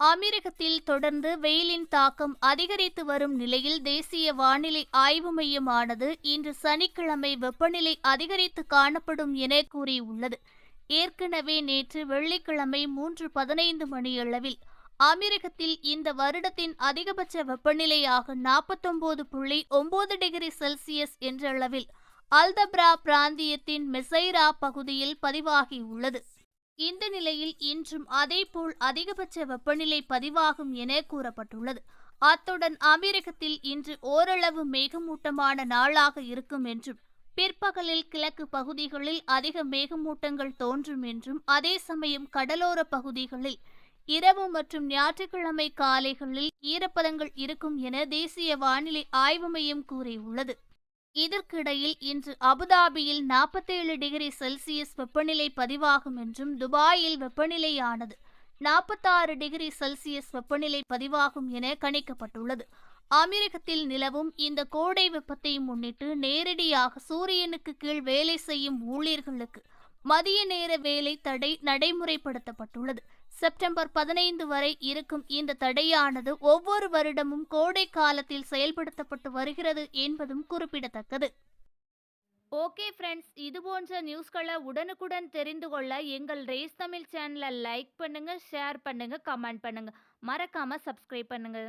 அமீரகத்தில் தொடர்ந்து வெயிலின் தாக்கம் அதிகரித்து வரும் நிலையில் தேசிய வானிலை ஆய்வு மையமானது இன்று சனிக்கிழமை வெப்பநிலை அதிகரித்து காணப்படும் என கூறியுள்ளது. ஏற்கனவே நேற்று வெள்ளிக்கிழமை மூன்று பதினைந்து மணியளவில் அமீரகத்தில் இந்த வருடத்தின் அதிகபட்ச வெப்பநிலையாக நாற்பத்தொன்பது புள்ளி ஒன்பது டிகிரி செல்சியஸ் என்ற அளவில் அல்தப்ரா பிராந்தியத்தின் மெசைரா பகுதியில் பதிவாகியுள்ளது இந்த நிலையில் இன்றும் அதேபோல் அதிகபட்ச வெப்பநிலை பதிவாகும் என கூறப்பட்டுள்ளது. அத்துடன் அமெரிக்கத்தில் இன்று ஓரளவு மேகமூட்டமான நாளாக இருக்கும் என்றும் பிற்பகலில் கிழக்கு பகுதிகளில் அதிக மேகமூட்டங்கள் தோன்றும் என்றும் அதே சமயம் கடலோர பகுதிகளில் இரவு மற்றும் ஞாயிற்றுக்கிழமை காலைகளில் ஈரப்பதங்கள் இருக்கும் என தேசிய வானிலை ஆய்வு மையம் கூறியுள்ளது. இதற்கிடையில் இன்று அபுதாபியில் நாற்பத்தேழு டிகிரி செல்சியஸ் வெப்பநிலை பதிவாகும் என்றும் துபாயில் வெப்பநிலையானது நாற்பத்தாறு டிகிரி செல்சியஸ் வெப்பநிலை பதிவாகும் என கணிக்கப்பட்டுள்ளது. அமெரிக்கத்தில் நிலவும் இந்த கோடை வெப்பத்தை முன்னிட்டு நேரடியாக சூரியனுக்கு கீழ் வேலை செய்யும் ஊழியர்களுக்கு மதிய நேர வேலை தடை நடைமுறைப்படுத்தப்பட்டுள்ளது. செப்டம்பர் பதினைந்து வரை இருக்கும் இந்த தடையானது ஒவ்வொரு வருடமும் கோடை காலத்தில் செயல்படுத்தப்பட்டு வருகிறது என்பதும் குறிப்பிடத்தக்கது. ஓகே ஃப்ரெண்ட்ஸ் இது போன்ற நியூஸ்களை உடனுக்குடன் தெரிந்து கொள்ள எங்கள் ரேஸ் தமிழ் சேனலை லைக் பண்ணுங்கள் ஷேர் பண்ணுங்கள் கமெண்ட் பண்ணுங்கள் மறக்காமல் சப்ஸ்கிரைப் பண்ணுங்கள்